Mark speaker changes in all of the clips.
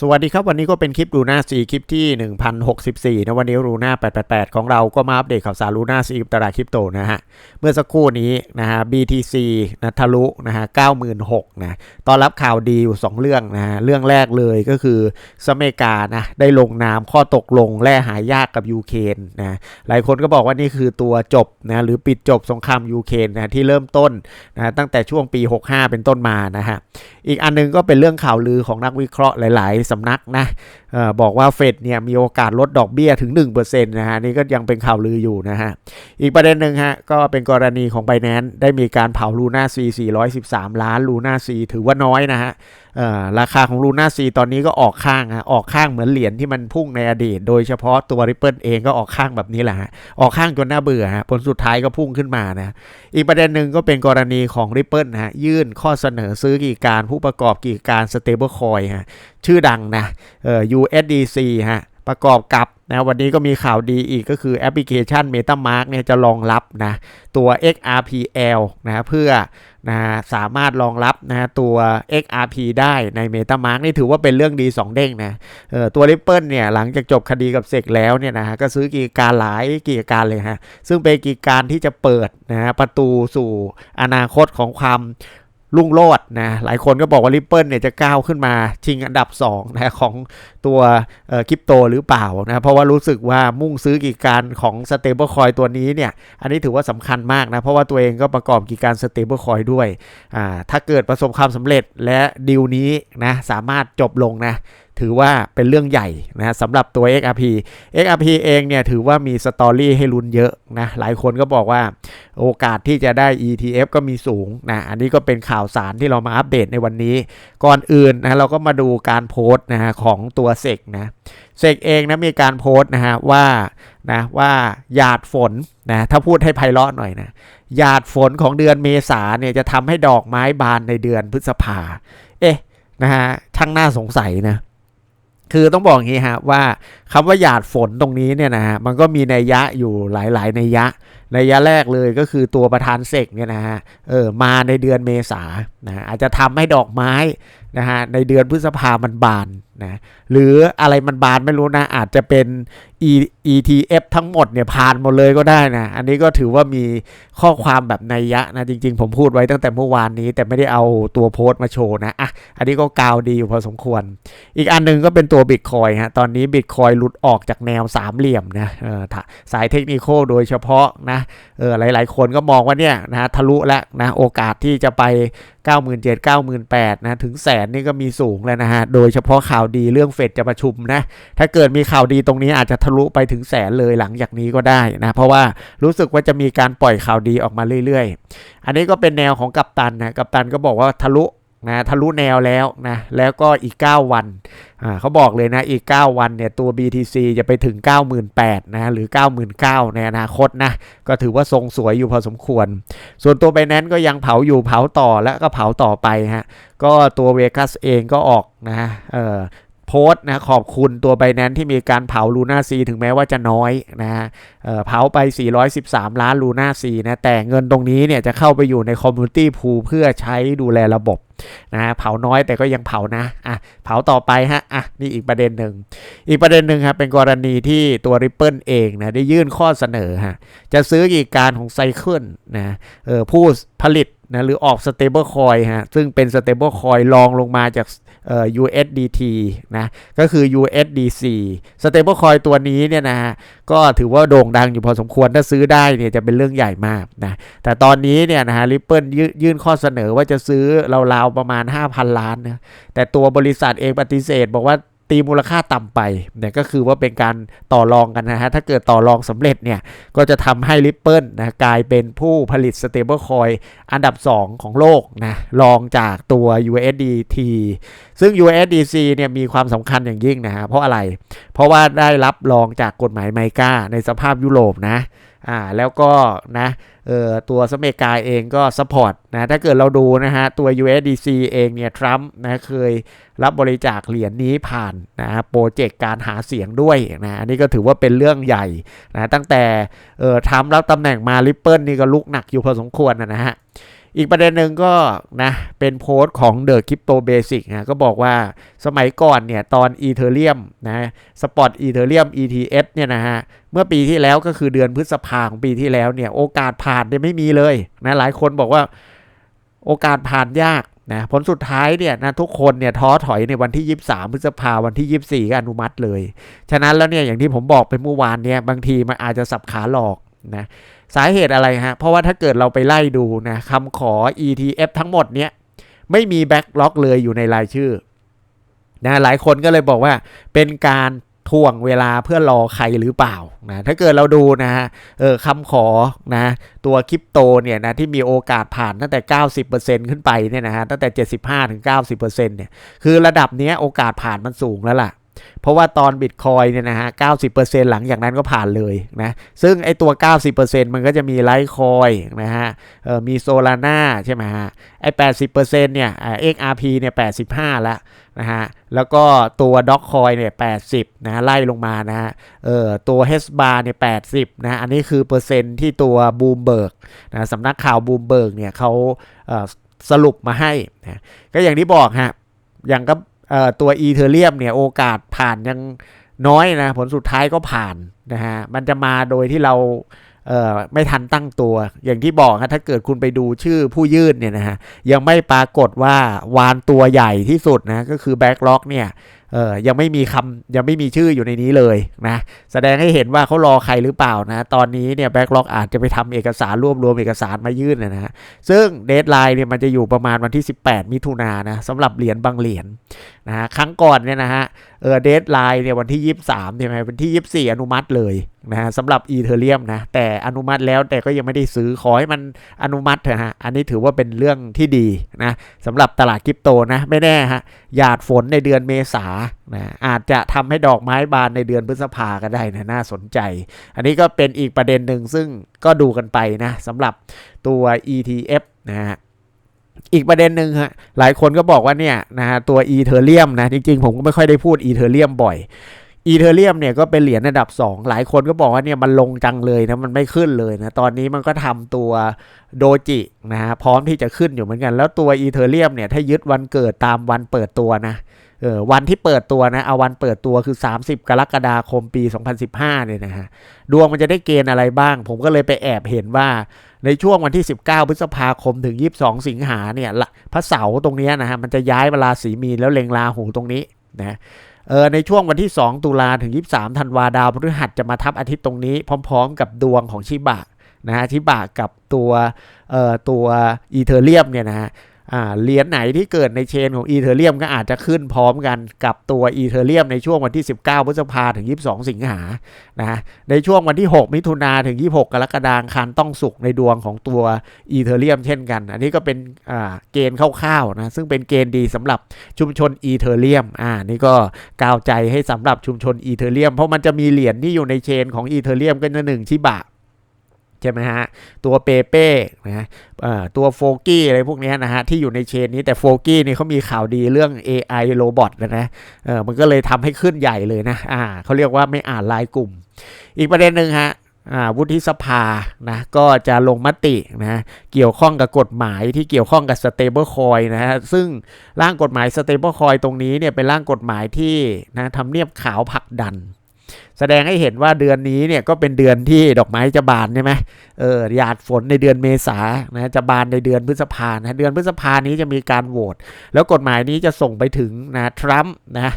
Speaker 1: สวัสดีครับ วันนี้ก็เป็นคลิปรูน่าซีคลิปที่ 1064 นะวันนี้รูน่า888 ของเราก็มาอัปเดตข่าวสารรูน่าซีกับตลาดคริปโตนะฮะ เมื่อสักครู่นี้นะฮะ BTC นะทะลุนะฮะ96,000นะตอนรับข่าวดีอยู่ 2 เรื่องนะฮะ เรื่องแรกเลยก็คือสหรัฐอเมริกานะได้ลงนามข้อตกลงแร่หายากกับยูเครนนะหลายคนก็บอกว่านี่คือตัวจบนะหรือปิดจบสงครามยูเครนนะที่เริ่มต้นนะตั้งแต่ช่วงปี 65 เป็นต้นมานะฮะอีกอันนึงก็เป็นเรื่องข่าวลือของนักวิเคราะห์หลายสำนักนะออบอกว่าเฟดเนี่ยมีโอกาสลดดอกเบี้ยถึง 1%นะฮะนี่ก็ยังเป็นข่าวลืออยู่นะฮะ อีกประเด็นหนึ่งฮะ ก็เป็นกรณีของไบแนนได้มีการเผาลูน่าซี413 ล้านลูน่าซีถือว่าน้อยนะฮะ ราคาของลูน่าซีตอนนี้ก็ออกข้างฮะออกข้างเหมือนเหรียญที่มันพุ่งในอดีต โดยเฉพาะตัวริปเปิลเองก็ออกข้างแบบนี้แหละฮะออกข้างจนน่าเบื่อฮะผลสุดท้ายก็พุ่งขึ้นมานะอีกประเด็นหนึ่งก็เป็นกรณีของริปเปิลฮะยื่นข้อเสนอซื้อกิจการผู้ประกอบกิจการสเตเบิลคอยฮะชื่อดังนะเอ่อ USDC ฮะ ประกอบกับนะวันนี้ก็มีข่าวดีอีกก็คือแอปพลิเคชัน MetaMask เนี่ยจะรองรับนะตัว XRPL นะเพื่อนะสามารถรองรับนะตัว XRP ได้ใน MetaMask นี่ถือว่าเป็นเรื่องดี 2 เด้งนะเออตัว Ripple เนี่ยหลังจากจบคดีกับเซกแล้วเนี่ยนะฮะก็ซื้อกิจการหลายกิจการเลยฮะซึ่งเป็นกิจการที่จะเปิดนะประตูสู่อนาคตของความ ลุ่งโลดนะหลายคนก็บอกว่าริปเปิลเนี่ยจะก้าวขึ้นมาชิงอันดับ2นะของตัวคริปโตหรือเปล่านะเพราะว่ารู้สึกว่ามุ่งซื้อกิจการของสเตเบิลคอยตัวนี้เนี่ยอันนี้ถือว่าสำคัญมากนะเพราะว่าตัวเองก็ประกอบกิจการสเตเบิลคอยด้วยอ่าถ้าเกิดประสบความสำเร็จและดีลนี้นะสามารถจบลงนะถือว่าเป็นเรื่องใหญ่นะสำหรับตัว XRP XRP เองเนี่ยถือว่ามีสตอรี่ให้ลุ้นเยอะนะหลายคนก็บอกว่าโอกาสที่จะได้ ETF ก็มีสูงนะอันนี้ก็เป็นข่าวสารที่เรามาอัปเดตในวันนี้ ก่อนอื่นนะเราก็มาดูการโพสต์นะฮะของตัวเซกนะเซกเองนะมีการโพสต์นะฮะว่านะว่าหยาดฝนนะถ้าพูดให้ไพเราะหน่อยนะหยาดฝนของเดือนเมษาเนี่ยจะทำให้ดอกไม้บานในเดือนพฤษภาเอ๊ะนะฮะช่างน่าสงสัยนะ คือต้องบอกอย่างนี้ฮะว่าคำว่าหยาดฝนตรงนี้เนี่ยนะฮะมันก็มีนัยยะอยู่หลาย ๆ นัยยะ นัยะแรกเลยก็คือตัวประธานเสกเนี่ยนะฮะเออมาในเดือนเมษานะอาจจะทำให้ดอกไม้นะฮะในเดือนพฤษภามันบานนะหรืออะไรมันบานไม่รู้นะอาจจะเป็น E T F ทั้งหมดเนี่ยผ่านหมดเลยก็ได้นะ อันนี้ก็ถือว่ามีข้อความแบบในยะนะจริง ๆ ผมพูดไว้ตั้งแต่เมื่อวานนี้ แต่ไม่ได้เอาตัวโพสต์มาโชว์นะอะอันนี้ก็กาวดีอยู่พอสมควร อีกอันนึงก็เป็นตัวบิตคอยฮะตอนนี้บิตคอยหลุดออกจากแนวสามเหลี่ยมนะสายเทคนิคโดยเฉพาะนะเออหลาย ๆ คนก็มองว่าเนี่ยนะทะลุแล้วนะโอกาสที่จะไป 97 98นะถึงแสนนี่ก็มีสูงแล้วนะฮะโดยเฉพาะข่าวดีเรื่องเฟดจะประชุมนะถ้าเกิดมีข่าวดีตรงนี้อาจจะทะลุไปถึงแสนเลยหลังจากนี้ก็ได้นะเพราะว่ารู้สึกว่าจะมีการปล่อยข่าวดีออกมาเรื่อย ๆ อันนี้ก็เป็นแนวของกัปตันนะกัปตันก็บอกว่าทะลุ นะทะลุแนวแล้วนะแล้วก็อีก 9 วันอ่าเขาบอกเลยนะอีก 9 วันเนี่ยตัว BTC จะไปถึง 98,000นะหรือ 99,000ในอนาคตนะก็ถือว่าทรงสวยอยู่พอสมควร ส่วนตัวไปแนนก็ยังเผาอยู่เผาต่อและก็เผาต่อไปฮะก็ตัวเวกัสเองก็ออกนะเออ โพสต์นะขอบคุณตัวไบแนนที่มีการเผาลูน่าซีถึงแม้ว่าจะน้อยนะฮะเเผาไป 413 ล้านลูน่าซีนะแต่เงินตรงนี้เนี่ยจะเข้าไปอยู่ในคอมมูนิตี้พูเพื่อใช้ดูแลระบบนะเผาน้อยแต่ก็ยังเผานะอะเผาต่อไปฮะอะนี่อีกประเด็นหนึ่ง อีกประเด็นหนึ่งครับเป็นกรณีที่ตัว Ripple เองนะได้ยื่นข้อเสนอฮะจะซื้อกิจการของไซเคิลนะเออผู้ผลิต นะหรือออก stable coin ฮะซึ่งเป็น stable coin รองลงมาจากเอ่อ USDT นะก็คือ USDC stable coin ตัวนี้เนี่ยนะฮะก็ถือว่าโด่งดังอยู่พอสมควรถ้าซื้อได้เนี่ยจะเป็นเรื่องใหญ่มากนะแต่ตอนนี้เนี่ยนะฮะ Ripple ยื่นข้อเสนอว่าจะซื้อราวๆประมาณ 5,000 ล้านนะแต่ตัวบริษัทเองปฏิเสธบอกว่า ตีมูลค่าต่ำไปเนี่ยก็คือว่าเป็นการต่อรองกันนะฮะถ้าเกิดต่อรองสำเร็จเนี่ยก็จะทำให้ Ripple นะกลายเป็นผู้ผลิต stable coin อันดับ 2 ของโลกนะรองจากตัว USDT ซึ่ง USDC เนี่ยมีความสำคัญอย่างยิ่งนะฮะเพราะอะไร เพราะว่าได้รับรองจากกฎหมายไมกาในสภาพยุโรปนะ อ่าแล้วก็นะเออตัวสเมกาเองก็สปอร์ตนะถ้าเกิดเราดูนะฮะตัว USDC เองเนี่ยทรัมป์นะเคยรับบริจาคเหรียญนนี้ผ่านนะโปรเจกต์การหาเสียงด้วยนะอันนี้ก็ถือว่าเป็นเรื่องใหญ่นะตั้งแต่เออทรัมป์รับตำแหน่งมาริปเปิลนี่ก็ลุกหนักอยู่พอสมควรนะฮะ อีกประเด็นหนึ่งก็นะเป็นโพสต์ของ The Crypto Basic นะก็บอกว่าสมัยก่อนเนี่ยตอน Ethereum นะสปอต Ethereum ETF เนี่ยนะฮะเมื่อปีที่แล้วก็คือเดือนพฤษภาของปีที่แล้วเนี่ยโอกาสผ่านเนี่ยไม่มีเลยนะหลายคนบอกว่าโอกาสผ่านยากนะผลสุดท้ายเนี่ยนะทุกคนเนี่ยท้อถอยในวันที่ 23 พฤษภาวันที่ 24 ก็อนุมัติเลย ฉะนั้นแล้วเนี่ยอย่างที่ผมบอกไปเมื่อวานเนี่ยบางทีมันอาจจะสับขาหลอก นะสาเหตุอะไรฮะ เพราะว่าถ้าเกิดเราไปไล่ดูนะคำขอ ETF ทั้งหมดเนี่ยไม่มีแบ็กล็อกเลยอยู่ในรายชื่อนะหลายคนก็เลยบอกว่าเป็นการถ่วงเวลาเพื่อรอใครหรือเปล่านะถ้าเกิดเราดูนะฮะเออคำขอนะตัวคริปโตเนี่ยนะที่มีโอกาสผ่านตั้งแต่ 90%ขึ้นไปเนี่ยนะฮะตั้งแต่ 75-90%เนี่ยคือระดับเนี้ยโอกาสผ่านมันสูงแล้วล่ะ เพราะว่าตอนบิตคอยเนี่ยนะฮะ90%หลังจากนั้นก็ผ่านเลยนะ ซึ่งไอตัว90%มันก็จะมีไลท์คอยนะฮะเออมีโซลาร่าใช่ไหมฮะ ไอ80%เนี่ยเอ็กอาร์พีเนี่ย85ล้วนะฮะ แล้วก็ตัวด็อกคอยเนี่ย80นะไล่ลงมานะฮะ เออตัวเฮสบาร์เนี่ย80นะ อันนี้คือเปอร์เซ็นที่ตัวบูมเบิร์กนะสำนักข่าวบูมเบิร์กเนี่ยเขาสรุปมาให้นะก็อย่างที่บอกฮะอย่างก็ ตัวอีเทเรียมเนี่ยโอกาสผ่านยังน้อยนะ ผลสุดท้ายก็ผ่านนะฮะมันจะมาโดยที่เราเอ่อไม่ทันตั้งตัว อย่างที่บอกนะถ้าเกิดคุณไปดูชื่อผู้ยื่นเนี่ยนะฮะยังไม่ปรากฏว่าวานตัวใหญ่ที่สุดนะก็คือแบ็กล็อกเนี่ยเออยังไม่มีคำยังไม่มีชื่ออยู่ในนี้เลยนะแสดงให้เห็นว่าเขารอใครหรือเปล่านะ ตอนนี้เนี่ยแบ็กล็อกอาจจะไปทำเอกสารรวบรวมเอกสารมายื่นนะฮะซึ่งเดทไลน์เนี่ยมันจะอยู่ประมาณวันที่ 18 มิถุนายนนะสำหรับเหรียญบางเหรียญนะฮะครั้งก่อนเนี่ยนะฮะเออเดทไลน์เนี่ยวันที่ 23ใช่ไหมวันที่ 24 อนุมัติเลยนะฮะสำหรับอีเทเรียมนะแต่อนุมัติแล้วแต่ก็ยังไม่ได้ซื้อขอให้มันอนุมัติเถอะฮะอันนี้ถือว่าเป็นเรื่องที่ดีนะสำหรับตลาดคริปโตนะไม่แน่ฮะหยาดฝนในเดือนเมษานะอาจจะทำให้ดอกไม้บานในเดือนพฤษภาก็ได้นะน่าสนใจ อันนี้ก็เป็นอีกประเด็นหนึ่งซึ่งก็ดูกันไปนะสำหรับตัว ETF นะฮะ อีกประเด็นหนึ่งฮะหลายคนก็บอกว่าเนี่ยนะฮะตัวอีเทเรียมนะจริงๆ ผมก็ไม่ค่อยได้พูดอีเทเรียมบ่อยอีเทเรียมเนี่ยก็เป็นเหรียญระดับ 2 หลายคนก็บอกว่าเนี่ยมันลงจังเลยนะมันไม่ขึ้นเลยนะ ตอนนี้มันก็ทำตัวโดจินะฮะพร้อมที่จะขึ้นอยู่เหมือนกัน แล้วตัวอีเทเรียมเนี่ยถ้ายึดวันเกิดตามวันเปิดตัวนะเออวันที่เปิดตัวนะเอาวันเปิดตัวคือ 30 กรกฎาคมปี 2015เนี่ยนะฮะดวงมันจะได้เกณฑ์อะไรบ้าง ผมก็เลยไปแอบเห็นว่า ในช่วงวันที่ 19 พฤษภาคมถึง 22 สิงหาเนี่ยพระเสาร์ตรงนี้นะฮะมันจะย้ายเวลาสีมีนแล้วเล็งลาหูตรงนี้นะเออในช่วงวันที่ 2 ตุลาถึง 23 ธันวาดาวพฤหัสจะมาทับอาทิตย์ตรงนี้ พร้อม ๆ กับดวงของชิบะนะฮะชิบะกับตัวเอ่อตัวอีเทเรียมเนี่ยนะฮะ เหรียญไหนที่เกิดในเชนของอีเทเรียมก็อาจจะขึ้นพร้อมกันกับตัวอีเทเรียมในช่วงวันที่ 19 พฤษภาถึง 22 สิงหานะในช่วงวันที่ 6 มิถุนาถึง 26 กรกฎาคมต้องสุกในดวงของตัวอีเทเรียมเช่นกัน อันนี้ก็เป็นเกณฑ์คร่าวๆนะซึ่งเป็นเกณฑ์ดีสำหรับชุมชนอีเทเรียมอ่านี่ก็กาวใจให้สำหรับชุมชนอีเทเรียมเพราะมันจะมีเหรียญที่อยู่ในเชนของอีเทเรียมก็จะหนึ่งชิบะ ใช่ไหมฮะ ตัวเปเป้นะตัวโฟกี้อะไรพวกนี้นะฮะ ที่อยู่ในเชนนี้แต่โฟกี้นี่เขามีข่าวดีเรื่อง AI โรบอทนะเออมันก็เลยทำให้ขึ้นใหญ่เลยนะอ่าเขาเรียกว่าไม่อ่านลายกลุ่ม อีกประเด็นหนึ่งฮะวุฒิสภานะก็จะลงมตินะเกี่ยวข้องกับกฎหมายที่เกี่ยวข้องกับสเตเบิลคอยนะฮะซึ่งร่างกฎหมายสเตเบิลคอยตรงนี้เนี่ยเป็นร่างกฎหมายที่นะทำเนียบขาวผลักดัน แสดงให้เห็นว่าเดือนนี้เนี่ยก็เป็นเดือนที่ดอกไม้จะบานใช่ไหมเออหยาดฝนในเดือนเมษานะจะบานในเดือนพฤษภานะเดือนพฤษภานี้จะมีการโหวตแล้วกฎหมายนี้จะส่งไปถึงนะทรัมป์นะ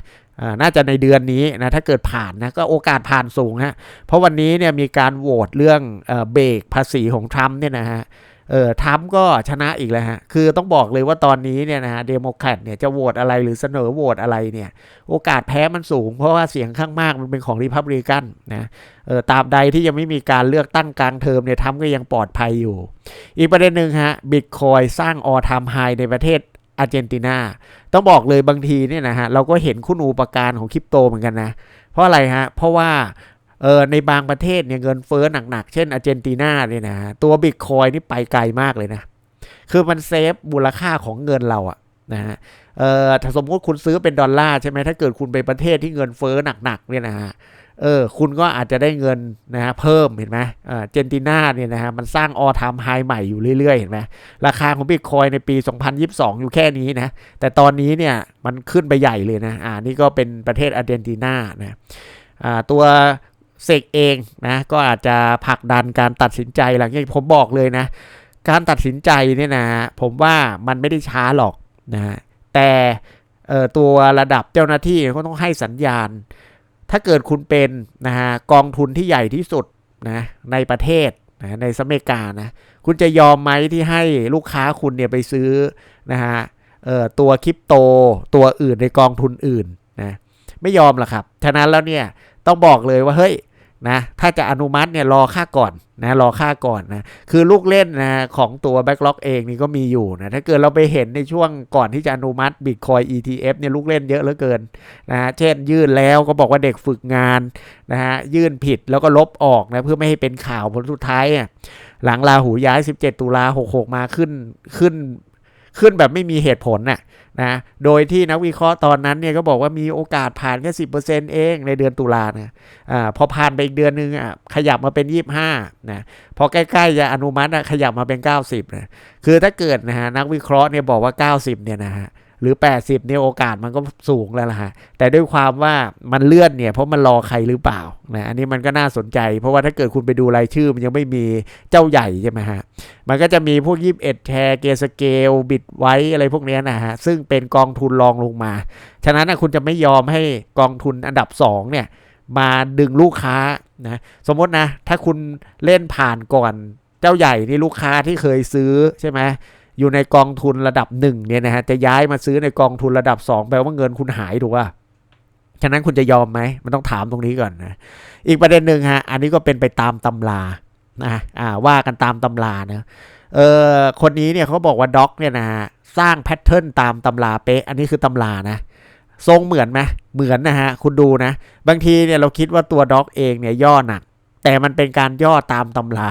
Speaker 1: น่าจะในเดือนนี้นะถ้าเกิดผ่านนะก็โอกาสผ่านสูงฮะเพราะวันนี้เนี่ยมีการโหวตเรื่องเบรกภาษีของทรัมป์เนี่ยนะฮะ เออทัมก็ชนะอีกแล้วฮะ คือต้องบอกเลยว่าตอนนี้เนี่ยนะฮะเดโมแครตเนี่ยจะโหวตอะไรหรือเสนอโหวตอะไรเนี่ย โอกาสแพ้มันสูง เพราะว่าเสียงข้างมากมันเป็นของริพับริกันนะเออตามใดที่ยังไม่มีการเลือกตั้งกลางเทอมเนี่ยทัมก็ยังปลอดภัยอยู่ อีกประเด็นหนึ่งฮะบิตคอยสร้างออทามไฮในประเทศอาร์เจนตินาต้องบอกเลยบางทีเนี่ยนะฮะเราก็เห็นคุณูปการของคริปโตเหมือนกันนะ เพราะอะไรฮะ เพราะว่า เออในบางประเทศเนี่ยเงินเฟ้อหนักๆ เช่นอาร์เจนตินาเนี่ยนะตัวบิตคอยนี่ไปไกลมากเลยนะ คือมันเซฟมูลค่าของเงินเราอะนะฮะเออถ้าสมมติคุณซื้อเป็นดอลลาร์ใช่ไหมถ้าเกิดคุณไปประเทศที่เงินเฟ้อหนักๆเนี่ยนะฮะเออคุณก็อาจจะได้เงินนะฮะเพิ่มเห็นไหมเออเจนตินาเนี่ยนะฮะมันสร้างออทามไฮใหม่อยู่เรื่อยๆ เห็นไหมราคาของบิตคอยในปี 2022 อยู่แค่นี้นะแต่ตอนนี้เนี่ยมันขึ้นไปใหญ่เลยนะอ่านี่ก็เป็นประเทศอาร์เจนตินานะอ่าตัว เซกเองนะก็อาจจะผลักดันการตัดสินใจหลังจากผมบอกเลยนะ การตัดสินใจเนี่ยนะผมว่ามันไม่ได้ช้าหรอกนะแต่ตัวระดับเจ้าหน้าที่ก็ต้องให้สัญญาณ ถ้าเกิดคุณเป็นนะฮะกองทุนที่ใหญ่ที่สุดนะในประเทศนะในสหรัฐอเมริกานะคุณจะยอมไหมที่ให้ลูกค้าคุณเนี่ยไปซื้อนะฮะตัวคริปโตตัวอื่นในกองทุนอื่นนะไม่ยอมหรอกครับ ฉะนั้นแล้วเนี่ยต้องบอกเลยว่าเฮ้ย นะถ้าจะอนุมัติเนี่ยรอค่าก่อนนะรอค่าก่อนนะคือลูกเล่นนะของตัว Backlog เองนี่ก็มีอยู่นะถ้าเกิดเราไปเห็นในช่วงก่อนที่จะอนุมัติ Bitcoin ETF เนี่ยลูกเล่นเยอะเหลือเกินนะเช่นยื่นแล้วก็บอกว่าเด็กฝึกงานนะฮะยื่นผิดแล้วก็ลบออกนะเพื่อไม่ให้เป็นข่าวผลสุดท้ายอะหลังลาหูย้าย 17 ตุลา66 มาขึ้นขึ้น ขึ้นแบบไม่มีเหตุผลน่ะนะโดยที่นักวิเคราะห์ตอนนั้นเนี่ยก็บอกว่ามีโอกาสผ่านแค่สิเองในเดือนตุลานะอ่าพอผ่านไปอีกเดือนนึงอะขยับมาเป็น 25นะพอใกล้ๆจะอนุมัติอะขยับมาเป็น 90นะคือถ้าเกิดนะฮะนักวิเคราะห์เนี่ยบอกว่า 90เนี่ยนะฮะ รือ 80เนี่ยโอกาสมันก็สูงแล้วล่ะฮะแต่ด้วยความว่ามันเลื่อนเนี่ยเพราะมันรอใครหรือเปล่านะอันนี้มันก็น่าสนใจ เพราะว่าถ้าเกิดคุณไปดูรายชื่อมันยังไม่มีเจ้าใหญ่ใช่ไหมฮะมันก็จะมีพวก 21 แชร์เกสเกลบิตไว้อะไรพวกนี้นะฮะซึ่งเป็นกองทุนรองลงมา ฉะนั้นนะคุณจะไม่ยอมให้กองทุนอันดับ 2 เนี่ยมาดึงลูกค้านะสมมตินะถ้าคุณเล่นผ่านก่อนเจ้าใหญ่นี่ลูกค้าที่เคยซื้อใช่ไหม อยู่ในกองทุนระดับหนึ่งเนี่ยนะฮะจะย้ายมาซื้อในกองทุนระดับ 2 แปลว่าเงินคุณหายถูกป่ะฉะนั้นคุณจะยอมไหมมันต้องถามตรงนี้ก่อนนะอีกประเด็นหนึ่งฮะอันนี้ก็เป็นไปตามตำรานะอ่าว่ากันตามตำรานะเออคนนี้เนี่ยเขาบอกว่าด็อกเนี่ยนะสร้างแพทเทิร์นตามตำราเป๊ะ อันนี้คือตำรานะทรงเหมือนไหมเหมือนนะฮะคุณดูนะ บางทีเนี่ยเราคิดว่าตัวด็อกเองเนี่ยย่อหนัก แต่มันเป็นการย่อตามตำรา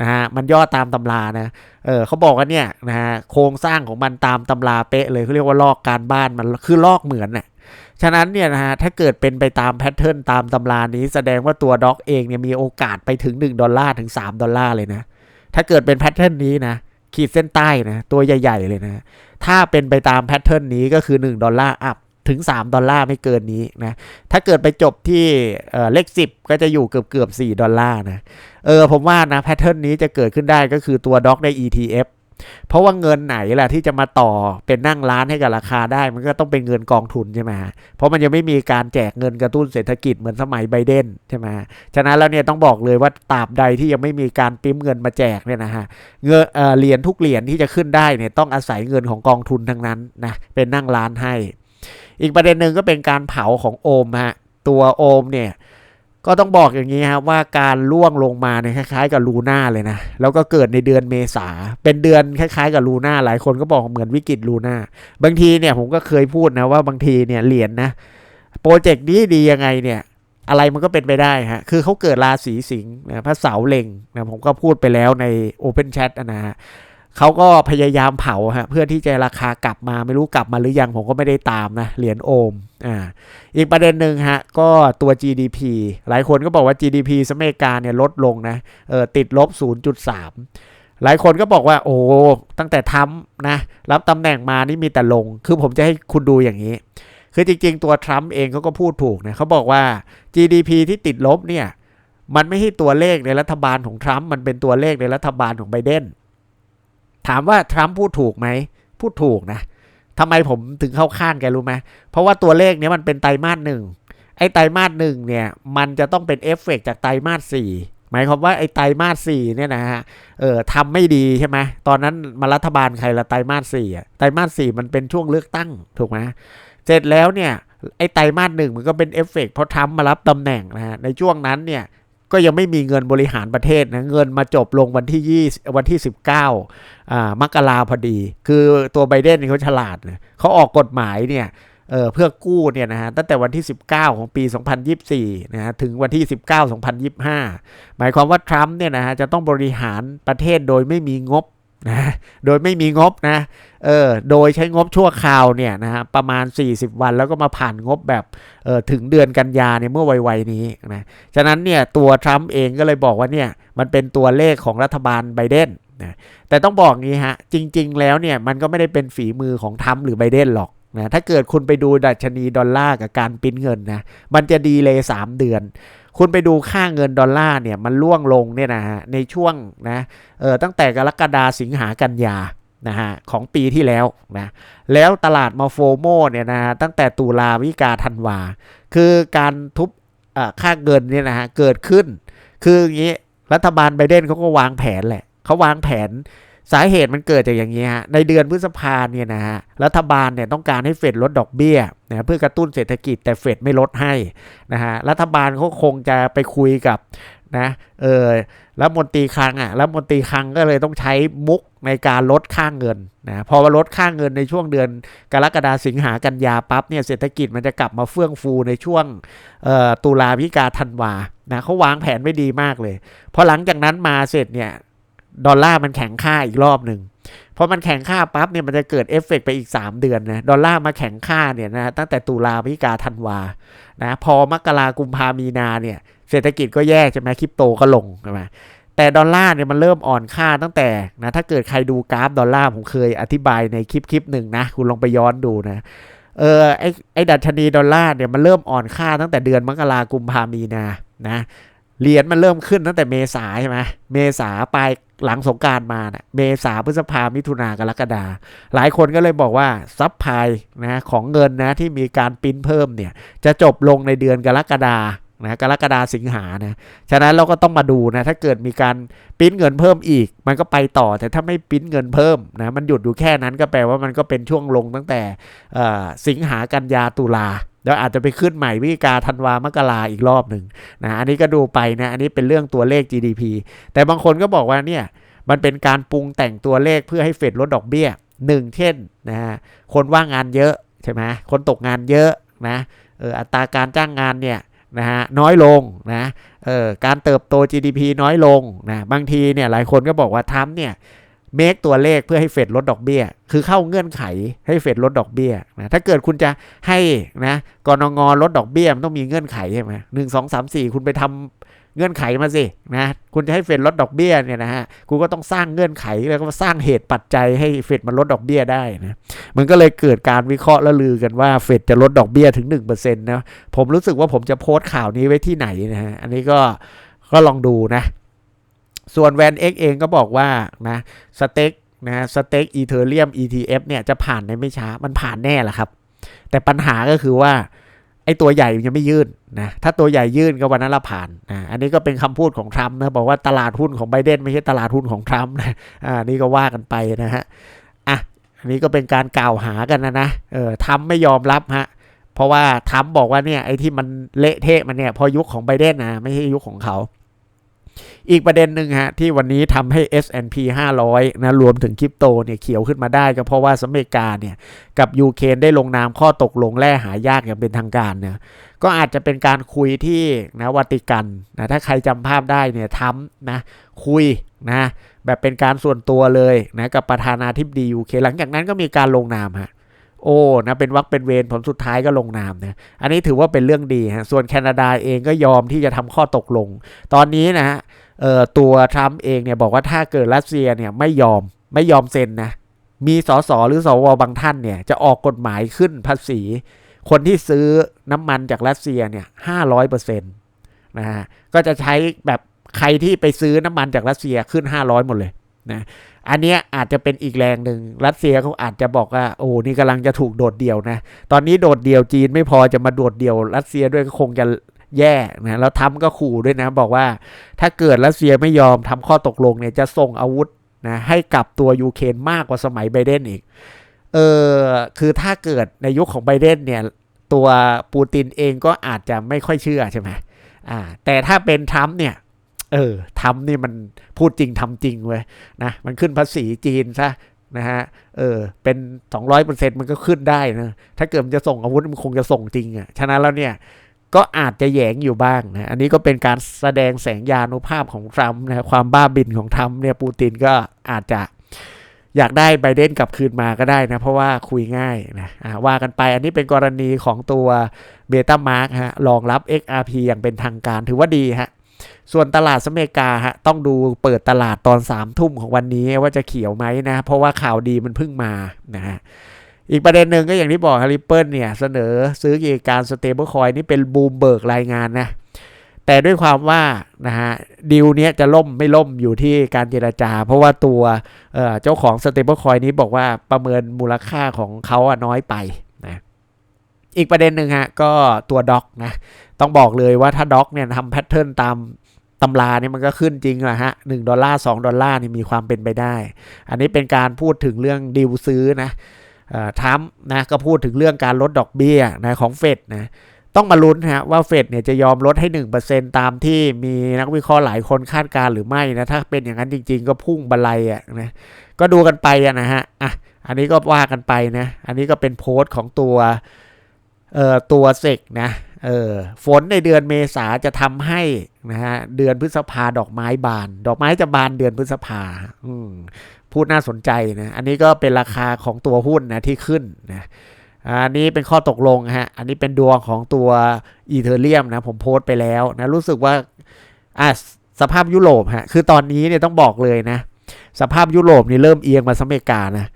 Speaker 1: นะฮะมันย่อตามตำรานะเออเขาบอกว่าเนี่ยนะฮะโครงสร้างของมันตามตำราเป๊ะเลยเขาเรียกว่าลอกการบ้านมันคือลอกเหมือนน่ะฉะนั้นเนี่ยนะฮะถ้าเกิดเป็นไปตามแพทเทิร์นตามตำรานี้ แสดงว่าตัวด็อกเองเนี่ยมีโอกาสไปถึง 1 ดอลลาร์ถึง 3 ดอลลาร์เลยนะ ถ้าเกิดเป็นแพทเทิร์นนี้นะขีดเส้นใต้นะตัวใหญ่ ๆ เลยนะ ถ้าเป็นไปตามแพทเทิร์นนี้ก็คือ 1 ดอลลาร์อัพ ถึง 3 ดอลลาร์ไม่เกินนี้นะ ถ้าเกิดไปจบที่เเลข 10 ก็จะอยู่เกือบเกือบ4ดอลลาร์นะ เออ ผมว่านะแพทเทิร์นนี้จะเกิดขึ้นได้ก็คือตัวด็อกใน ETF เพราะว่าเงินไหนล่ะที่จะมาต่อเป็นนั่งร้านให้กับราคาได้ มันก็ต้องเป็นเงินกองทุนใช่ไหมเพราะมันยังไม่มีการแจกเงินกระตุ้นเศรษฐกิจเหมือนสมัยไบเดนใช่ไหมฉะนั้นแล้วเนี่ยต้องบอกเลยว่าตราบใดที่ยังไม่มีการปิ้มเงินมาแจกเนี่ยนะฮะเงินเอ่อเหรียญทุกเหรียญที่จะขึ้นได้เนี่ยต้องอาศัยเงินของกองทุนทั้งนั้นนะเป็นนั่งร้านให้ อีกประเด็นหนึ่งก็เป็นการเผาของโอมฮะตัวโอมเนี่ยก็ต้องบอกอย่างนี้ครับว่าการล่วงลงมาเนี่ยคล้ายๆกับลูน่าเลยนะ แล้วก็เกิดในเดือนเมษาเป็นเดือนคล้ายๆกับลูน่าหลายคนก็บอกเหมือนวิกฤตลูน่าบางทีเนี่ยผมก็เคยพูดนะว่าบางทีเนี่ยเหรียญนะโปรเจกต์นี้ดียังไงเนี่ยอะไรมันก็เป็นไปได้ฮะ คือเขาเกิดราศีสิงห์นะพระเสาเล็งนะผมก็พูดไปแล้วใน Open Chat นะฮะ เขาก็พยายามเผาฮะเพื่อที่จะราคากลับมาไม่รู้กลับมาหรือยังผมก็ไม่ได้ตามนะเหรียญโอมอ่าอีกประเด็นหนึ่งฮะก็ตัว GDP หลายคนก็บอกว่า GDP สหรัฐอเมริกาเนี่ยลดลงนะเออติดลบ 0.3 หลายคนก็บอกว่าโอ้ตั้งแต่ทำนะรับตำแหน่งมานี่มีแต่ลง คือผมจะให้คุณดูอย่างนี้ คือจริงๆ ตัวทรัมป์เองเขาก็พูดถูกนะเขาบอกว่า GDP ที่ติดลบเนี่ยมันไม่ใช่ตัวเลขในรัฐบาลของทรัมป์มันเป็นตัวเลขในรัฐบาลของไบเดน ถามว่าทรัมป์พูดถูกไหมพูดถูกนะทำไมผมถึงเข้าข้างแกรู้ไหมเพราะว่าตัวเลขเนี้ยมันเป็นไตรมาสหนึ่งไอ้ไตรมาสหนึ่งเนี่ยมันจะต้องเป็นเอฟเฟกจากไตรมาสสี่หมายความว่าไอ้ไตรมาสสี่เนี่ยนะฮะเออทำไม่ดีใช่ไหมตอนนั้นมารัฐบาลใครละไตรมาสสี่อะไตรมาสสี่มันเป็นช่วงเลือกตั้งถูกไหมเสร็จแล้วเนี่ยไอ้ไตรมาสหนึ่งมันก็เป็นเอฟเฟกเพราะทำมป์มารับตำแหน่งนะฮะในช่วงนั้นเนี่ย ก็ยังไม่มีเงินบริหารประเทศนะเงินมาจบลงวันที่20วันที่ 19อ่ามกราพอดี คือตัวไบเดนเขาฉลาดนะเขาออกกฎหมายเนี่ยเเพื่อกู้เนี่ยนะฮะตั้งแต่วันที่ 19 ของปี 2024นะฮะถึงวันที่ 19 2025 หมายความว่าทรัมป์เนี่ยนะฮะจะต้องบริหารประเทศโดยไม่มีงบ นะ โดยไม่มีงบนะ เออ โดยใช้งบชั่วคราวเนี่ยนะฮะประมาณ 40 วันแล้วก็มาผ่านงบแบบเออถึงเดือนกันยาเนี่ยเมื่อไวๆนี้นะ ฉะนั้นเนี่ยตัวทรัมป์เองก็เลยบอกว่าเนี่ยมันเป็นตัวเลขของรัฐบาลไบเดนนะแต่ต้องบอกงี้ฮะจริง ๆ แล้วเนี่ยมันก็ไม่ได้เป็นฝีมือของทรัมป์หรือไบเดนหรอก นะถ้าเกิดคุณไปดูดัชนีดอลลาร์กับการปิ้นเงินนะมันจะดีเลย3เดือน คุณไปดูค่าเงินดอลลาร์เนี่ยมันล่วงลงเนี่ยนะฮะในช่วงนะเออตั้งแต่กรกฎาสิงหากันยานะฮะของปีที่แล้วนะแล้วตลาดมาโฟโมเนี่ยนะฮะตั้งแต่ตุลาวิกาธันวา คือการทุบค่าเงินเนี่ยนะฮะเกิดขึ้น คืออย่างนี้รัฐบาลไบเดนเขาก็วางแผนแหละเขาวางแผน สาเหตุมันเกิดจากอย่างนี้ฮะในเดือนพฤษภาเนี่ยนะฮะรัฐบาลเนี่ยต้องการให้เฟดลดดอกเบี้ยนะเพื่อกระตุ้นเศรษฐกิจแต่เฟดไม่ลดให้นะฮะรัฐบาลเขาคงจะไปคุยกับนะเออแล้วมนตรีคลังอะแล้วมนตรีคลังก็เลยต้องใช้มุกในการลดค่างเงินนะพอมาลดค่างเงินในช่วงเดือนกรกฎาสิงหากันยาปั๊บเนี่ยเศรษฐกิจมันจะกลับมาเฟื่องฟูในช่วงตุลาพิกาธันวานะเขาวางแผนไว้ดีมากเลยพอหลังจากนั้นมาเสร็จเนี่ย ดอลลาร์มันแข็งค่าอีกรอบหนึ่งพอมันแข็งค่าปั๊บเนี่ยมันจะเกิดเอฟเฟกไปอีก 3 เดือนนะดอลลาร์มาแข็งค่าเนี่ยนะตั้งแต่ตุลาพฤศจิกาธันวานะพอมกรากุมภามีนาเนี่ยเศรษฐกิจก็แย่ใช่ไหมคริปโตก็ลงใช่ไหมแต่ดอลลาร์เนี่ยมันเริ่มอ่อนค่าตั้งแต่นะถ้าเกิดใครดูกราฟดอลลาร์ผมเคยอธิบายในคลิปคลิปหนึ่งนะคุณลองไปย้อนดูนะเออไอไอดัชนีดอลลาร์เนี่ยมันเริ่มอ่อนค่าตั้งแต่เดือนมกรากุมภามีนานะเหรียญมันเริ่มขึ้นตั้งแต่เมษาใช่ไหมเมษาปลาย หลังสงการมาเนะเมษาพฤษภามิถุนากรกฎาหลายคนก็เลยบอกว่าซับพายนะของเงินนะที่มีการปิ้นเพิ่มเนี่ยจะจบลงในเดือนกรกฎานะกรกฎาสิงหานะฉะนั้นเราก็ต้องมาดูนะถ้าเกิดมีการปิ้นเงินเพิ่มอีก มันก็ไปต่อแต่ถ้าไม่ปิ้นเงินเพิ่มนะมันหยุดอยู่แค่นั้นก็แปลว่ามันก็เป็นช่วงลงตั้งแต่สิงหากันยาตุลา แล้วอาจจะไปขึ้นใหม่วิกาธันวามกราอีกรอบหนึ่งนะอันนี้ก็ดูไปนะ อันนี้เป็นเรื่องตัวเลข GDP แต่บางคนก็บอกว่าเนี่ยมันเป็นการปรุงแต่งตัวเลขเพื่อให้เฟดลดดอกเบี้ยหนึ่งเช่นนะฮะคนว่างงานเยอะใช่ไหมคนตกงานเยอะนะเอออัตราการจ้างงานเนี่ยนะฮะน้อยลงนะเออการเติบโต GDP น้อยลงนะบางทีเนี่ยหลายคนก็บอกว่าทำเนี่ย เมคตัวเลขเพื่อให้เฟดลดดอกเบี้ย คือเข้าเงื่อนไขให้เฟดลดดอกเบี้ยนะ ถ้าเกิดคุณจะให้นะกรงงลดดอกเบี้ยมันต้องมีเงื่อนไขใช่ไหมหนึ่งสองสามสี่คุณไปทำเงื่อนไขมาสินะ คุณจะให้เฟดลดดอกเบี้ยเนี่ยนะฮะ คุณก็ต้องสร้างเงื่อนไขแล้วก็สร้างเหตุปัจจัยให้เฟดมันลดดอกเบี้ยได้นะ มันก็เลยเกิดการวิเคราะห์และลือกันว่าเฟดจะลดดอกเบี้ยถึง1%นะ ผมรู้สึกว่าผมจะโพสต์ข่าวนี้ไว้ที่ไหนนะฮะ อันนี้ก็ก็ลองดูนะ ส่วนแวนเอ็กเองก็บอกว่านะสเต็กนะสเต็กอีเทเรียม ETF เนี่ยจะผ่านในไม่ช้ามันผ่านแน่แหละครับ แต่ปัญหาก็คือว่าไอ้ตัวใหญ่ยังไม่ยื่นนะถ้าตัวใหญ่ยื่นก็วันนั้นละผ่านนะอันนี้ก็เป็นคำพูดของทรัมป์นะบอกว่าตลาดหุ้นของไบเดนไม่ใช่ตลาดหุ้นของทรัมป์นะอ่านี่ก็ว่ากันไปนะฮะอะอันนี้ก็เป็นการกล่าวหากันนะนะเออทรัมป์ไม่ยอมรับฮะเพราะว่าทรัมป์บอกว่าเนี่ยไอ้ที่มันเละเทะมันเนี่ยพอยุคของไบเดนนะไม่ใช่ยุคของเขา อีกประเด็นหนึ่งฮะที่วันนี้ทำให้ S&P 500 นะรวมถึงคริปโตเนี่ยเขียวขึ้นมาได้ก็เพราะว่าสหรัฐอเมริกาเนี่ยกับยูเครนได้ลงนามข้อตกลงแร่หายากอย่างเป็นทางการเนี่ยก็อาจจะเป็นการคุยที่นะวัติกันนะถ้าใครจำภาพได้เนี่ยทำนะคุยนะแบบเป็นการส่วนตัวเลยนะกับประธานาธิบดียูเคนหลังจากนั้นก็มีการลงนามฮะ โอ้นะเป็นวักเป็นเวรผลสุดท้ายก็ลงนามนะอันนี้ถือว่าเป็นเรื่องดีฮะส่วนแคนาดาเองก็ยอมที่จะทำข้อตกลง ตอนนี้นะฮะเอ่อตัวทรัมป์เองเนี่ยบอกว่าถ้าเกิดรัสเซียเนี่ยไม่ยอมไม่ยอมเซ็นนะมีสสหรือสวบางท่านเนี่ยจะออกกฎหมายขึ้นภาษี คนที่ซื้อน้ำมันจากรัสเซียเนี่ยห้าร้อยเปอร์เซ็นต์นะฮะก็จะใช้แบบใครที่ไปซื้อน้ำมันจากรัสเซียขึ้น500หมดเลย นะอันนี้อาจจะเป็นอีกแรงหนึ่งรัสเซียเขาอาจจะบอกว่าโอ้นี่กำลังจะถูกโดดเดี่ยวนะตอนนี้โดดเดี่ยวจีนไม่พอจะมาโดดเดี่ยว รัสเซียด้วยก็คงจะแย่นะแล้วทำก็ขู่ด้วยนะ บอกว่าถ้าเกิดรัสเซียไม่ยอมทำข้อตกลงเนี่ยจะส่งอาวุธนะให้กับตัวยูเครนมากกว่าสมัยไบเดนอีกเออคือถ้าเกิดในยุคขของไบเดนเนี่ยตัวปูตินเองก็อาจจะไม่ค่อยเชื่อใช่ไหมอ่าแต่ถ้าเป็นทรัมป์เนี่ย เออทำนี่มันพูดจริงทำจริงเว้ยนะมันขึ้นภาษีจีนซะนะฮะ เออ เป็น200%มันก็ขึ้นได้นะ ถ้าเกิดมันจะส่งอาวุธมันคงจะส่งจริงอะ่ะ ฉะนั้นแล้วเนี่ย ก็อาจจะแยงอยู่บ้างนะ อันนี้ก็เป็นการแสดงแสงยานุภาพของทรัมป์นะ ความบ้าบินของทรัมป์เนี่ย ปูตินก็อาจจะอยากได้ไบเดนกลับคืนมาก็ได้นะ เพราะว่าคุยง่ายนะะว่ากันไปอันนี้เป็นกรณีของตัวเบต้ามาร์กฮะรองรับ XRP อย่างเป็นทางการถือว่าดีฮะ ส่วนตลาดอเมริกาฮะต้องดูเปิดตลาดตอน3ามทุ่มของวันนี้ว่าจะเขียวไหมนะ เพราะว่าข่าวดีมันเพิ่งมานะฮะอีกประเด็นหนึ่งก็อย่างที่บอกฮาริเปิลเนี่ย เสนอซื้อกิจการสเตเบิลคอยนี่เป็นบูมเบิร์กรายงานนะ แต่ด้วยความว่านะฮะดีลเนี้ยจะล่มไม่ล่มอยู่ที่การเจราจา เพราะว่าตัวเเจ้าของสเตเบิลคอยนี้บอกว่าประเมินมูลค่าของเขาอน้อยไป อีกประเด็นหนึ่งฮะก็ตัวด็อกนะต้องบอกเลยว่าถ้าด็อกเนี่ยทำแพทเทิร์นตามตำราเนี่ยมันก็ขึ้นจริงอะฮะหนึ่งดอลลาร์สองดอลลาร์นี่มีความเป็นไปได้ อันนี้เป็นการพูดถึงเรื่องดีลซื้อนะทัมนะก็พูดถึงเรื่องการลดดอกเบี้ยนะของเฟดนะต้องมาลุ้นฮะว่าเฟดเนี่ยจะยอมลดให้ 1%ตามที่มีนักวิเคราะห์หลายคนคาดการหรือไม่นะถ้าเป็นอย่างนั้นจริง ๆ ก็พุ่งบันไลอะนะก็ดูกันไปอะนะฮะอะอันนี้ก็ว่ากันไปนะอันนี้ก็เป็นโพสต์ของตัว ตัวเซกนะเออฝนในเดือนเมษาจะทำให้นะฮะเดือนพฤษภาดอกไม้บาน ดอกไม้จะบานเดือนพฤษภาอืพูดน่าสนใจนะอันนี้ก็เป็นราคาของตัวหุ้นนะที่ขึ้นนะอันนี้เป็นข้อตกลงฮะอันนี้เป็นดวงของตัวอีเทเรียมนะผมโพสต์ไปแล้วนะรู้สึกว่าอะสภาพยุโรปฮะคือตอนนี้เนี่ยต้องบอกเลยนะ สภาพยุโรปนี่เริ่มเอียงมาสเมกานะ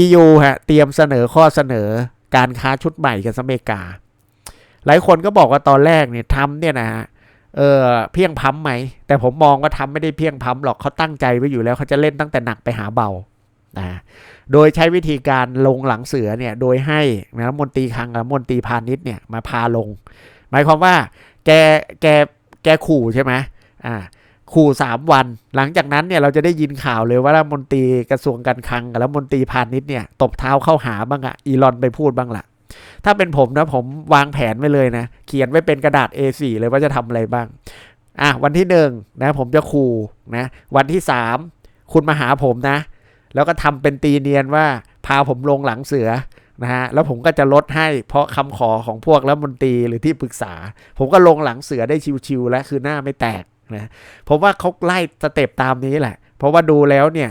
Speaker 1: EU ฮะเตรียมเสนอข้อเสนอ การค้าชุดใหม่กับสเมกา หลายคนก็บอกว่าตอนแรกเนี่ยทำเนี่ยนะเออเพียงพัมไหม แต่ผมมองว่าทำไม่ได้เพียงพัมหรอกเขาตั้งใจไว้อยู่แล้วเขาจะเล่นตั้งแต่หนักไปหาเบานะโดยใช้วิธีการลงหลังเสือเนี่ยโดยให้นะมนตรีคังกับมนตรีพาณิชย์เนี่ยมาพาลง หมายความว่าแกแกแกขู่ใช่ไหมอ่า ขู่สามวัน หลังจากนั้นเนี่ยเราจะได้ยินข่าวเลยว่ารัฐมนตรีกระทรวงการคลังกับรัฐมนตรีพาณิชย์เนี่ยตบเท้าเข้าหาบ้างอะอีลอนไปพูดบ้างละถ้าเป็นผมนะผมวางแผนไว้เลยนะ เขียนไว้เป็นกระดาษ A4 เลยว่าจะทำอะไรบ้างอะวันที่หนึ่งนะผมจะขู่นะวันที่สามคุณมาหาผมนะ แล้วก็ทำเป็นตีเนียนว่าพาผมลงหลังเสือนะฮะแล้วผมก็จะลดให้เพราะคำขอของพวกรัฐมนตรีหรือที่ปรึกษา ผมก็ลงหลังเสือได้ชิวๆแล้วคือหน้าไม่แตก นะผมว่าเขาไล่สเต็ปตามนี้แหละ เพราะว่าดูแล้วเนี่ย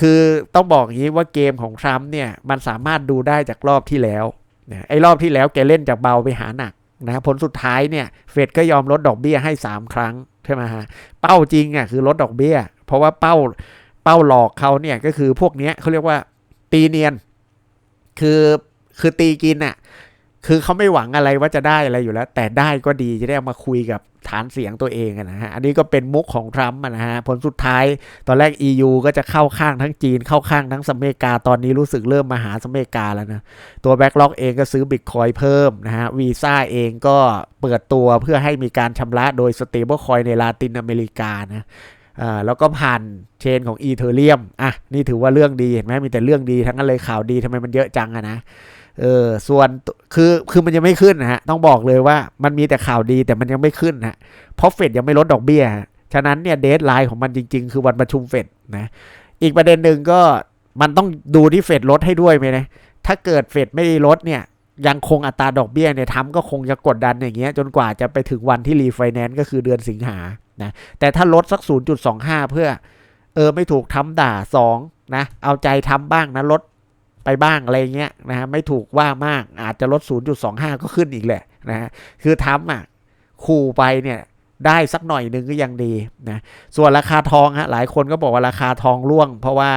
Speaker 1: คือต้องบอกอย่างนี้ว่าเกมของทรัมป์เนี่ยมันสามารถดูได้จากรอบที่แล้วนะไอ้รอบที่แล้วแกเล่นจากเบาไปหาหนักนะผลสุดท้ายเนี่ยเฟดก็ยอมลดดอกเบี้ยให้ 3 ครั้งใช่ไหมฮะเป้าจริงอะคือลดดอกเบี้ย เพราะว่าเป้าเป้าหลอกเขาเนี่ยก็คือพวกนี้เขาเรียกว่าตีเนียน คือคือตีกินอะ คือเขาไม่หวังอะไรว่าจะได้อะไรอยู่แล้ว แต่ได้ก็ดีจะได้เอามาคุยกับฐานเสียงตัวเองนะฮะอันนี้ก็เป็นมุกของทรัมป์นะฮะผลสุดท้ายตอนแรก EU ก็จะเข้าข้างทั้งจีนเข้าข้างทั้งสเมกาตอนนี้รู้สึกเริ่มมาหาสเมกาแล้วนะตัวแบ็กล็อกเองก็ซื้อบิตคอยเพิ่มนะฮะวีซ่าเองก็เปิดตัวเพื่อให้มีการชำระโดยสเตเบิลคอยในลาตินอเมริกานะอ่าแล้วก็ผ่านเชนของอีเทเรียมอะนี่ถือว่าเรื่องดีเห็นไหมมีแต่เรื่องดีทั้งนั้นเลยข่าวดีทำไมมันเยอะจังอะนะ เออส่วนคือคือมันยังไม่ขึ้นนะฮะต้องบอกเลยว่ามันมีแต่ข่าวดีแต่มันยังไม่ขึ้นนะเพราะเฟดยังไม่ลดดอกเบี้ยฉะนั้นเนี่ยเดทไลน์ของมันจริง ๆ คือวันประชุมเฟดนะอีกประเด็นหนึ่งก็มันต้องดูที่เฟดลดให้ด้วยไหมนะถ้าเกิดเฟดไม่ลดเนี่ยยังคงอัตราดอกเบี้ยเนี่ยทำก็คงจะกดดันอย่างเงี้ยจนกว่าจะไปถึงวันที่รีไฟแนนซ์ก็คือเดือนสิงหานะแต่ถ้าลดสัก 0.25 เพื่อ เออไม่ถูกทำด่า 2 นะ เอาใจทำบ้างนะลด ไปบ้างอะไรเงี้ยนะฮะไม่ถูกว่ามากอาจจะลด 0.25 ก็ขึ้นอีกแหละนะฮะคือทำอะคู่ไปเนี่ยได้สักหน่อยหนึ่งก็ยังดีนะส่วนราคาทองฮะหลายคนก็บอกว่าราคาทองร่วง เพราะว่า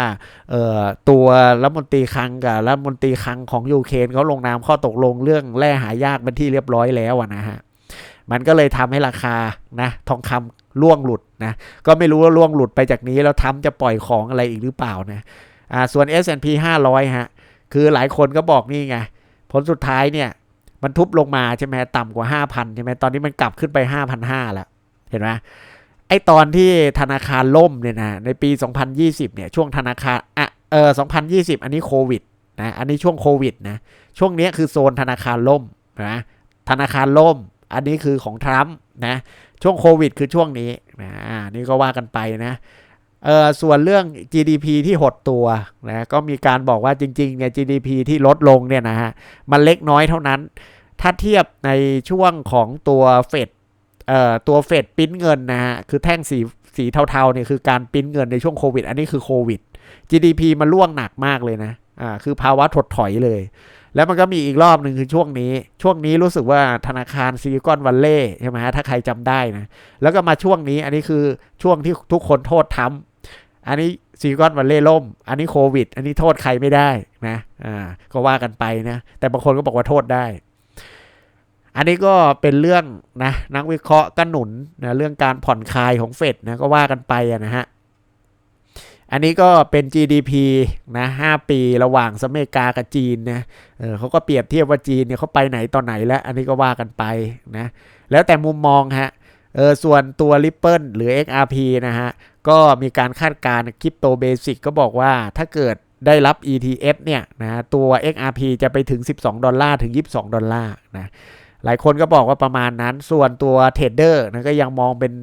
Speaker 1: เอ่อตัวรัฐมนตรีคลังกับรัฐมนตรีคลังของยูเครนเขาลงนามข้อตกลงเรื่องแร่หายากเป็นที่เรียบร้อยแล้วนะฮะมันก็เลยทำให้ราคานะทองคำล่วงหลุดนะก็ไม่รู้ว่าล่วงหลุดไปจากนี้แล้วทำจะปล่อยของอะไรอีกหรือเปล่านะอ่าส่วน S&P 500 ฮะ คือหลายคนก็บอกนี่ไง ผลสุดท้ายเนี่ย มันทุบลงมาใช่ไหมต่ำกว่า 5,000ใช่ไหมตอนนี้มันกลับขึ้นไป 5,500แล้ว เห็นไหมไอตอนที่ธนาคารล่มเนี่ยนะในปี 2020 เนี่ย ช่วงธนาคารอะเออ2020 อันนี้โควิดนะอันนี้ช่วงโควิดนะช่วงนี้คือโซนธนาคารล่มนะธนาคารล่ม อันนี้คือของทรัมป์นะช่วงโควิด คือช่วงนี้นะนี่ก็ว่ากันไปนะ เออส่วนเรื่อง GDP ที่หดตัวนะก็มีการบอกว่าจริงๆเนี่ย GDP ที่ลดลงเนี่ยนะฮะมันเล็กน้อยเท่านั้น ถ้าเทียบในช่วงของตัวเฟดเอ่อตัวเฟดปิ้นเงินนะฮะคือแท่งสีสีเทาๆเนี่ยคือการปิ้นเงินในช่วงโควิด อันนี้คือโควิด GDP มันร่วงหนักมากเลยนะอ่าคือภาวะถดถอยเลย แล้วมันก็มีอีกรอบหนึ่งคือช่วงนี้ ช่วงนี้รู้สึกว่าธนาคารซิลิคอนวัลเลย์ใช่ไหมฮะถ้าใครจำได้นะแล้วก็มาช่วงนี้อันนี้คือช่วงที่ทุกคนโทษทำ อันนี้ซิลิคอนวัลเลย์ล่ม อันนี้โควิด อันนี้โทษใครไม่ได้นะอ่าก็ว่ากันไปนะ แต่บางคนก็บอกว่าโทษได้ อันนี้ก็เป็นเรื่องนะนักวิเคราะห์ก็หนุนนะเรื่องการผ่อนคลายของเฟดนะก็ว่ากันไปอะนะฮะอันนี้ก็เป็น GDP นะ5ปีระหว่างสหรัฐอเมริกากับจีนนะเออเขาก็เปรียบเทียบว่าจีนเนี่ยเขาไปไหนตอนไหนแล้ว อันนี้ก็ว่ากันไปนะ แล้วแต่มุมมองฮะ เออส่วนตัว Ripple หรือ XRP นะฮะ ก็มีการคาดการณ์คริปโตเบสิกก็บอกว่าถ้าเกิดได้รับ ETF เนี่ยนะตัว XRP จะไปถึง 12 ดอลลาร์ถึง 22 ดอลลาร์นะหลายคนก็บอกว่าประมาณนั้น ส่วนตัวเทรดเดอร์นะก็ยังมองเป็น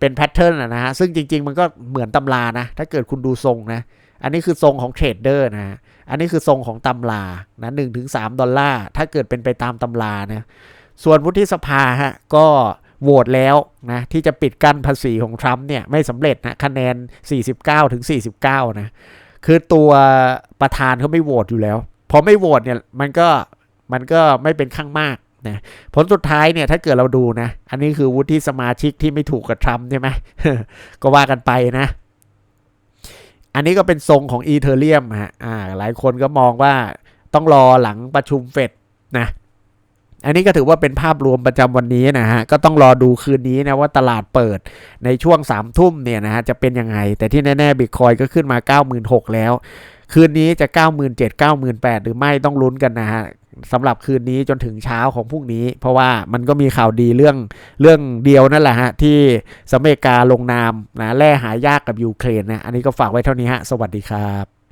Speaker 1: เป็นแพทเทิร์นนะฮะ ซึ่งจริง ๆ มันก็เหมือนตำรานะ ถ้าเกิดคุณดูทรงนะ อันนี้คือทรงของเทรดเดอร์นะฮะอันนี้คือทรงของตำรานะหนึ่งถึงสามดอลลาร์ ถ้าเกิดเป็นไปตามตำรานะ ส่วนวุฒิสภาฮะ ก็ โหวตแล้วนะที่จะปิดกั้นภาษีของทรัมป์เนี่ยไม่สำเร็จนะคะแนน 49ถึง49 นะ คือตัวประธานเขาไม่โหวตอยู่แล้วพอไม่โหวตเนี่ยมันก็มันก็ไม่เป็นข้างมากนะผลสุดท้ายเนี่ยถ้าเกิดเราดูนะ อันนี้คือวุฒิสมาชิกที่ไม่ถูกกับทรัมป์ใช่ไหมก็ว่ากันไปนะ อันนี้ก็เป็นทรงของอีเทเรียมฮะอ่าหลายคนก็มองว่าต้องรอหลังประชุมเฟดนะ อันนี้ก็ถือว่าเป็นภาพรวมประจำวันนี้นะฮะ ก็ต้องรอดูคืนนี้นะว่าตลาดเปิดในช่วง3ามทุ่มเนี่ยนะฮะจะเป็นยังไง แต่ที่แน่ๆบิตคอยก็ขึ้นมา 96,000 แล้ว คืนนี้จะ 97,000 98,000 หรือไม่ต้องลุ้นกันนะฮะสำหรับคืนนี้จนถึงเช้าของพรุ่งนี้ เพราะว่ามันก็มีข่าวดีเรื่องเรื่องเดียวนั่นแหละฮะ ที่สหรัฐอเมริกาลงนามนะแล่หายากกับยูเครนนะอันนี้ก็ฝากไว้เท่านี้ฮะ สวัสดีครับ